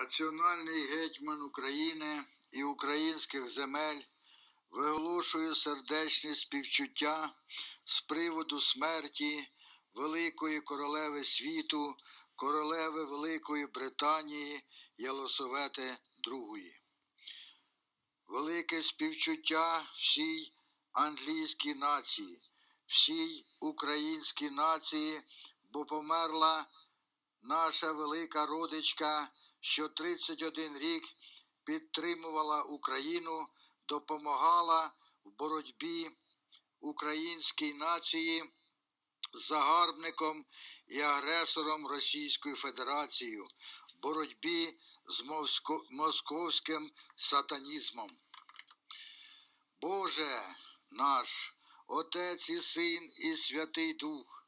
Національний гетьман України і українських земель виголошує сердечне співчуття з приводу смерті Великої королеви світу, королеви Великої Британії Єлисавети II. Велике співчуття всій англійській нації, всій українській нації, бо померла наша велика родичка, що 31 рік підтримувала Україну, допомагала в боротьбі українській нації загарбником і агресором Російською Федерацією, в боротьбі з моско- московським сатанізмом. Боже наш, Отець і Син і Святий Дух,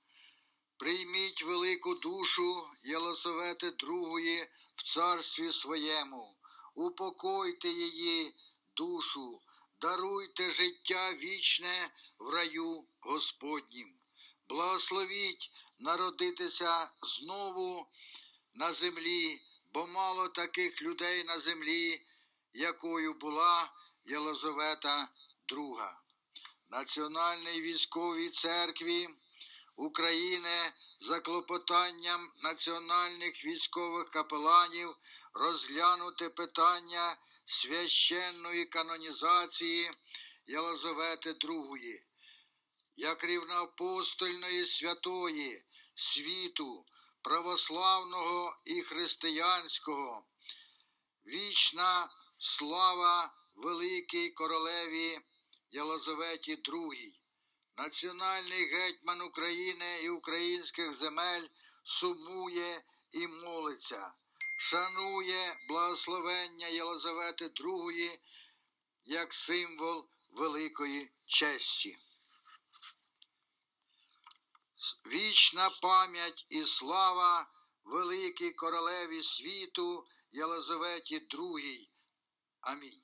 прийміть велику душу Єлисавети Другої царстві своєму, упокойте її душу, даруйте життя вічне в раю Господнім. Благословіть народитися знову на землі, бо мало таких людей на землі, якою була Єлизавета II. Національній військовій церкві України за клопотанням національних військових капеланів розглянути питання священної канонізації Єлизавети II як рівноапостольної святої світу, православного і християнського. Вічна слава великій королеві Єлизаветі II. Національний гетьман України і українських земель сумує і молиться, шанує благословення Єлизавети II як символ великої честі. Вічна пам'ять і слава великій королеві світу Єлизаветі II. Амінь.